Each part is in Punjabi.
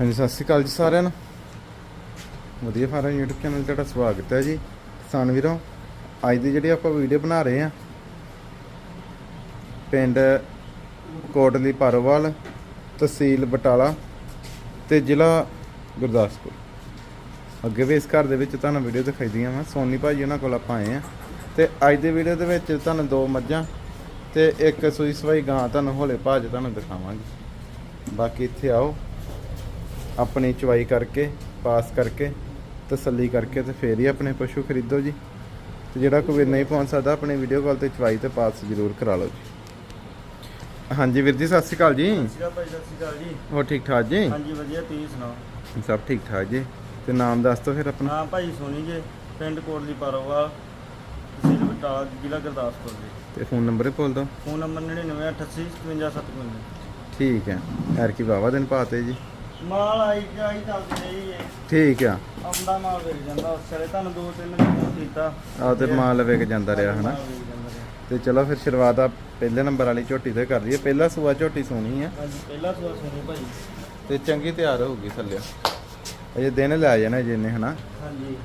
ਹਾਂਜੀ, ਸਤਿ ਸ਼੍ਰੀ ਅਕਾਲ ਜੀ ਸਾਰਿਆਂ ਨੂੰ। ਵਧੀਆ ਫਾਰਮ YouTube ਚੈਨਲ ਤੇ ਤੁਹਾਡਾ ਸਵਾਗਤ ਹੈ ਜੀ। ਕਿਸਾਨ ਵੀਰੋ, ਅੱਜ ਦੀ ਜਿਹੜੀ ਆਪਾਂ ਵੀਡੀਓ ਬਣਾ ਰਹੇ ਆ ਪਿੰਡ ਕੋਟਲੀ ਪਰਵਾਲ, ਤਹਿਸੀਲ ਬਟਾਲਾ ਤੇ ਜ਼ਿਲ੍ਹਾ ਗੁਰਦਾਸਪੁਰ। ਅੱਗੇ ਵੀ ਇਸ ਘਰ ਦੇ ਵਿੱਚ ਤੁਹਾਨੂੰ ਵੀਡੀਓ ਦਿਖਾਈ ਦੀਆਂ ਵਾ। ਸੋਨੀ ਭਾਜੀ ਉਹਨਾਂ ਕੋਲ ਆਪਾਂ ਆਏ ਆ ਤੇ ਅੱਜ ਦੀ ਵੀਡੀਓ ਦੇ ਵਿੱਚ ਤੁਹਾਨੂੰ ਦੋ ਮੱਝਾਂ ਤੇ ਇੱਕ ਸੂਈ ਸਵਾਈ ਗਾਂ ਤੁਹਾਨੂੰ ਹੋਲੇ ਭਾਜ ਤੁਹਾਨੂੰ ਦਿਖਾਵਾਂਗੇ। ਬਾਕੀ ਇੱਥੇ ਆਓ। ਆਪਣੀ ਚਵਾਈ ਕਰਕੇ ਪਾਸ ਕਰਕੇ ਤਸੱਲੀ ਕਰਕੇ ਤੇ ਫੇਰ ਹੀ ਆਪਣੇ ਪਸ਼ੂ ਖਰੀਦੋ ਜੀ। ਤੇ ਜਿਹੜਾ ਕੋਈ ਨਹੀਂ ਪਹੁੰਚ ਸਕਦਾ ਆਪਣੀ ਵੀਡੀਓ ਕਾਲ ਤੇ ਚਵਾਈ ਤੇ ਪਾਸ ਜ਼ਰੂਰ ਕਰਾ ਲਓ ਜੀ। ਹਾਂਜੀ ਵੀਰ ਜੀ ਸਤਿ ਸ਼੍ਰੀ ਅਕਾਲ ਜੀ। ਸਤਿ ਸ਼੍ਰੀ ਅਕਾਲ ਭਾਈ ਸਤਿ ਸ਼੍ਰੀ ਅਕਾਲ ਜੀ। ਹੋਰ ਠੀਕ ਠਾਕ ਜੀ? ਹਾਂਜੀ ਵਧੀਆ ਤੁਸੀਂ ਸੁਣਾਓ? ਸਭ ਠੀਕ ਠਾਕ ਜੀ। ਤੇ ਨਾਮ ਦੱਸ ਦਿਓ ਫਿਰ ਆਪਣਾ। ਨਾਮ ਭਾਈ ਸੋਨੀ ਜੀ ਪਿੰਡ ਕੋਟਲੀ ਪਾਰੋਵਾਲ ਤਹਿਸੀਲ ਬਟਾਲਾ ਜ਼ਿਲ੍ਹਾ ਗੁਰਦਾਸਪੁਰ ਜੀ। ਤੇ ਫੋਨ ਨੰਬਰ ਹੀ ਬੋਲ ਦਿਓ। ਫੋਨ ਨੰਬਰ 9988 ਠੀਕ ਹੈ। ਐਰ ਕੀ ਬਾਵਾ ਦਿਨ ਪਾਤੇ ਜੀ। ਮਾਲ ਆਈ ਜਾਈ ਚੱਲਦੀ ਹੈ ਠੀਕ ਆ। ਆਉਂਦਾ ਮਾਲ ਵੇਚ ਜਾਂਦਾ ਉਸ ਵੇਲੇ ਤੁਹਾਨੂੰ ਦੋ ਤਿੰਨ ਦਿਨ ਕੀਤਾ ਆ ਤੇ ਮਾਲ ਵਿਕ ਜਾਂਦਾ ਰਿਹਾ ਹਨਾ? ਮਾਲ ਵੇਚ ਜਾਂਦਾ ਰਿਹਾ। ਤੇ ਚਲੋ ਫਿਰ ਸ਼ੁਰੂਆਤ ਆ ਪਹਿਲੇ ਨੰਬਰ ਵਾਲੀ ਝੋਟੀ ਤੋਂ ਹੀ ਕਰ ਲਈਏ। ਪਹਿਲਾ ਸੂਆ ਝੋਟੀ ਸੋਣੀ ਆ। ਹਾਂਜੀ ਪਹਿਲਾ ਸਵਾਲ ਸੋਨੀ ਭਾਈ। ਤੇ ਚੰਗੀ ਤਿਆਰ ਹੋਊਗੀ ਥੱਲੇ। ਅਜੇ ਦਿਨ ਲੈ ਜਾਣਾ ਜਿੰਨੇ ਹਨਾ? ਹਾਂਜੀ।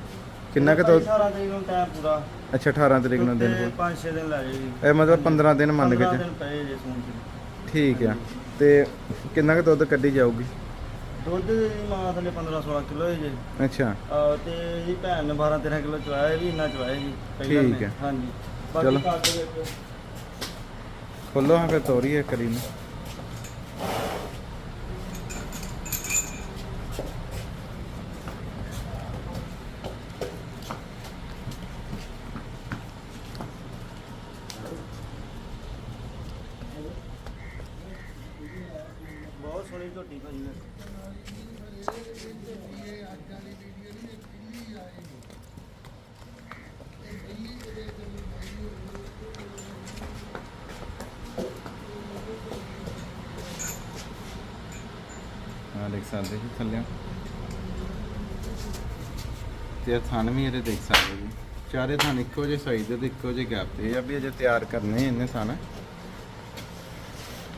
ਕਿੰਨਾ ਕੁ ਤੋਂ 18 ਤਰੀਕ ਨੂੰ ਟਾਈਮ ਪੂਰਾ। ਅੱਛਾ 18 ਤਰੀਕ ਨੂੰ ਦਿਨ ਕੋਲ 5-6 ਦਿਨ ਲੱਗ ਜਾਏਗੀ ਇਹ ਮਤਲਬ 15 ਦਿਨ ਮੰਨ ਕੇ 15 ਚੱਲ- ਦਿਨ ਪਏ ਜੇ ਸੂਣ ਚ। ਠੀਕ ਆ। ਤੇ ਕਿੰਨਾ ਕੁ ਦੁੱਧ ਕੱਢੀ ਜਾਊਗੀ? ਦੁੱਧ ਦੀ ਮਾਂ ਥੱਲੇ 15-16 ਕਿਲੋ ਹੈ ਜੇ ਅੱਛਾ ਆਹ ਤੇ ਇਹ ਭੈਣ ਨੇ 12 13 ਕਿਲੋ ਚਵਾਇਆ ਵੀ ਇੰਨਾ ਚਵਾਇਆ ਜੀ ਪਹਿਲਾਂ ਠੀਕ ਨੇ। ਹੈ। ਹਾਂਜੀ ਚਲੋ। ਬਾਕੀ ਕੱਦ ਵਿੱਚ ਖੋਲੋ ਹਾਂ ਫਿਰ ਤੋਰੀਏ ਕਰੀ ਨੂੰ ਬਹੁਤ ਸੋਹਣੀ ਝੋਟੀ ਨੇ ਆ ਦੇਖ ਸਕਦੇ ਜੀ ਥੱਲੇ। ਤੇ ਥਣ ਵੀ ਇਹਦੇ ਦੇਖ ਸਕਦੇ ਜੀ। ਚਾਰੇ ਥਣ ਇੱਕੋ ਜਿਹੇ ਸਾਈਜ਼ ਦੇ ਇੱਕੋ ਜਿਹੇ ਗੈਪ ਤੇ। ਆ ਵੀ ਅਜੇ ਤਿਆਰ ਕਰਨੇ ਇਹਨੇ ਥਣ।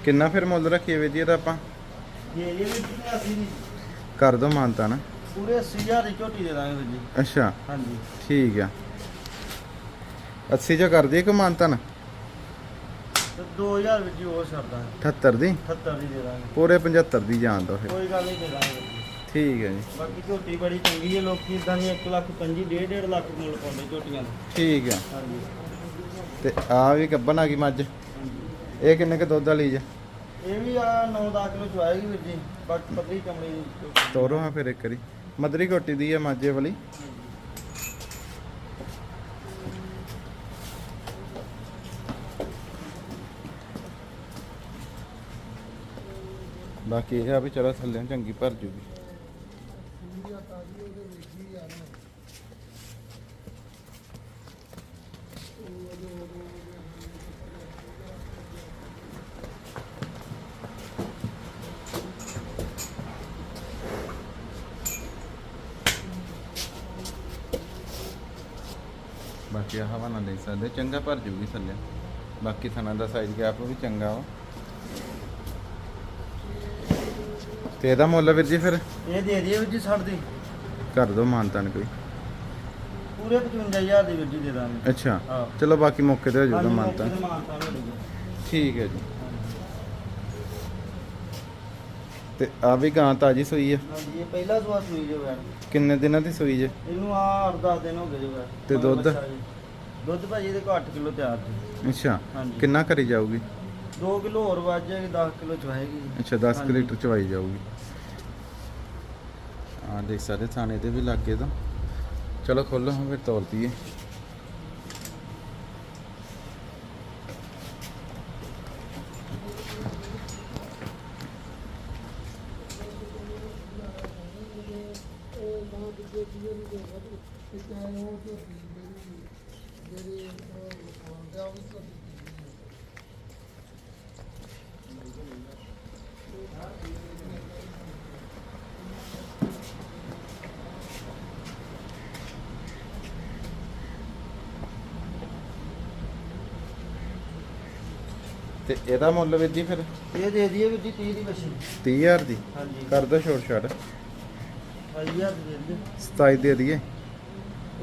ਕਿੰਨਾ ਫਿਰ ਮੁੱਲ ਰੱਖੀਏ ਵੀ ਜੀ ਇਹਦਾ ਆਪਾਂ? ਇਹ ਇਹ ਵੀ ਜੀ, ਅਸੀਂ ਕਰ ਦੋ ਮਾਨਤਾ ਨਾ? ਪੂਰੇ 80000 ਦੀ ਝੋਟੀ ਦੇ ਦਾਂਗੇ ਵੀਰ ਜੀ। ਅੱਛਾ। ਹਾਂਜੀ। ਠੀਕ ਆ। 80 ਚ ਕਰ ਦਈਏ ਕਿ ਮਾਨਤਾ ਨਾ? ਤੇ 2000 ਵਿੱਚ ਹੀ ਹੋਰ ਛੱਡਦਾ 78 ਦੀ? 78 ਦੀ ਦੇ ਦਾਂਗੇ। ਪੂਰੇ 75 ਦੀ ਜਾਣ ਦੋ ਫਿਰ। ਕੋਈ ਗੱਲ ਨਹੀਂ ਦੇ ਦਾਂਗੇ ਵੀਰ ਜੀ। ਠੀਕ ਹੈ ਜੀ। ਬਾਕੀ ਝੋਟੀ ਬੜੀ ਚੰਗੀ ਹੈ ਲੋਕੀ ਇਦਾਂ ਦੀ 1 ਲੱਖ 5 1.5 1.5 ਲੱਖ ਮੁੱਲ ਪਾਉਂਦੇ ਝੋਟੀਆਂ ਦਾ। ਠੀਕ ਆ। ਹਾਂਜੀ। ਤੇ ਆ ਵੀ ਗੱਬਨ ਆ ਗਈ ਮੱਝ। ਇਹ ਕਿੰਨੇ ਕ ਦੁੱਧ ਵਾਲੀ ਜੇ? ਇਹ ਵੀ ਆ 9-10 ਕਿਲੋ ਚਵਾਏਗੀ ਵੀਰ ਜੀ, ਬਾਕੀ ਪਤਲੀ ਚਮੜੀ ਤੋਰੋ ਹਾਂ ਫਿਰ ਇੱਕ ਵਾਰੀ। ਮਦਰੀ ਕੋਟੀ ਦੀ ਹੈ ਮਾਝੇ ਵਾਲੀ। ਬਾਕੀ ਇਹ ਆ ਵੀ ਚਲੋ ਥੱਲੇ ਚੰਗੀ ਭਰ ਜੂਗੀ। ਬਾਕੀ ਆਹ ਹਵਾ ਨਾ ਦੇਖ ਸਕਦੇ ਚੰਗਾ ਭਰ ਜੂਗੀ ਥੱਲੇ। ਬਾਕੀ ਥਣਾ ਦਾ ਸਾਈਜ਼ ਗੈਪ ਵੀ ਚੰਗਾ ਵਾ। ਤੇ ਇਹਦਾ ਮੁੱਲ ਵੀਰ ਜੀ ਫਿਰ? ਇਹ ਦੇ ਦਈਏ ਵੀਰ ਜੀ ਛੱਡ ਦੀ। ਕਰ ਦੋ ਮਾਨਤਾਨ ਕੋਈ ਪੂਰੇ 55000 ਦੀ ਵੀਰ ਜੀ ਦੇ ਦਾਂਗੇ। ਅੱਛਾ। ਹਾਂ। ਚਲੋ ਬਾਕੀ ਮੌਕੇ ਤੇ ਹੋ ਜਾਊਗਾ ਮਾਨਤਾਨ। ਠੀਕ ਹੈ ਜੀ। ਤੇ ਆ ਵੀ ਗਾਂ ਤਾਜੀ ਸੂਈ ਹੈ ਹਾਂਜੀ ਇਹ ਪਹਿਲਾ ਸਵਾਲ ਸੂਈ ਜੋ ਹੈ ਕਿੰਨੇ ਦਿਨਾਂ ਦੀ ਸੂਈ ਜੇ? ਇਹਨੂੰ ਆ 8-10 ਦਿਨ ਹੋ ਗਏ ਜੋ ਹੈ ਤੇ ਦੁੱਧ? ਦੁੱਧ ਭਾਜੀ ਇਹਦੇ ਕੋਲ 8 ਕਿਲੋ ਤਿਆਰ ਜੀ। ਅੱਛਾ ਹਾਂਜੀ। ਕਿੰਨਾ ਕਰੀ ਜਾਊਗੀ? 2 ਕਿਲੋ ਹੋਰ ਵੱਜ ਜਾਏਗੀ 10 ਕਿਲੋ ਚਵਾਏਗੀ ਅੱਛਾ 10 ਕੁ ਹਾਂਜੀ। ਲੀਟਰ ਚਵਾਈ ਜਾਊਗੀ। ਆ ਦੇਖ ਸਾਰੇ ਥਾਣੇ ਦੇ ਵੀ ਲੱਗੇ ਤਾਂ। ਚਲੋ ਖੋਲੋ ਫਿਰ ਤੋਰ ਦਈਏ ਤੇ ਇਹਦਾ ਮੁੱਲ ਵੀਰ ਜੀ ਫਿਰ? ਇਹ ਦੇ ਦਈਏ ਵੀਰ ਜੀ 30 ਦੀ ਮੱਛੀ 30000 ਦੀ? ਹਾਂਜੀ। ਕਰ ਦੋ ਛੋਟ ਛਾਟ 28000 ਦੀ ਦੇ ਦਈਏ 27 ਦੇ ਦਈਏ।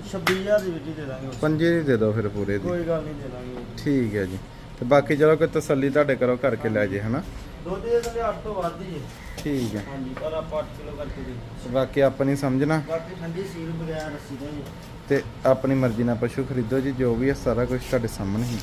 26000 ਦੀ ਜੀ ਦੇ ਦਾਂਗੇ। ਪੰਜੇ ਦੀ ਦੇ ਦਿਓ ਫਿਰ ਪੂਰੇ ਦੀ। ਕੋਈ ਗੱਲ ਨਹੀਂ ਦੇ ਦਾਂਗੇ। ਠੀਕ ਹੈ ਜੀ। ਤੇ ਬਾਕੀ ਚਲੋ ਕੋਈ ਤਸੱਲੀ ਤੁਹਾਡੇ ਕਰੋ ਕਰਕੇ ਲੈ ਜੇ ਹਨਾ? ਦੁੱਧ ਦੇ ਥੱਲੇ 8 ਤੋਂ ਵੱਧ ਹੀ ਹੈ। ਠੀਕ ਹੈ। ਹਾਂਜੀ ਪਰ ਆਪਾਂ 8 ਕਿਲੋ ਕਰਕੇ ਦੇ ਬਾਕੀ ਆਪਣੀ ਸਮਝਣਾ ਬਾਕੀ ਠੰਡੀ ਸੀਲ ਬਗੈਰ ਰੱਸੀ ਦਾ ਜੀ ਤੇ ਆਪਣੀ ਮਰਜ਼ੀ ਨਾਲ ਪਸ਼ੂ ਖਰੀਦੋ ਜੀ ਜੋ ਵੀ ਹੈ ਸਾਰਾ ਕੁਝ ਤੁਹਾਡੇ ਸਾਹਮਣੇ ਹੀ।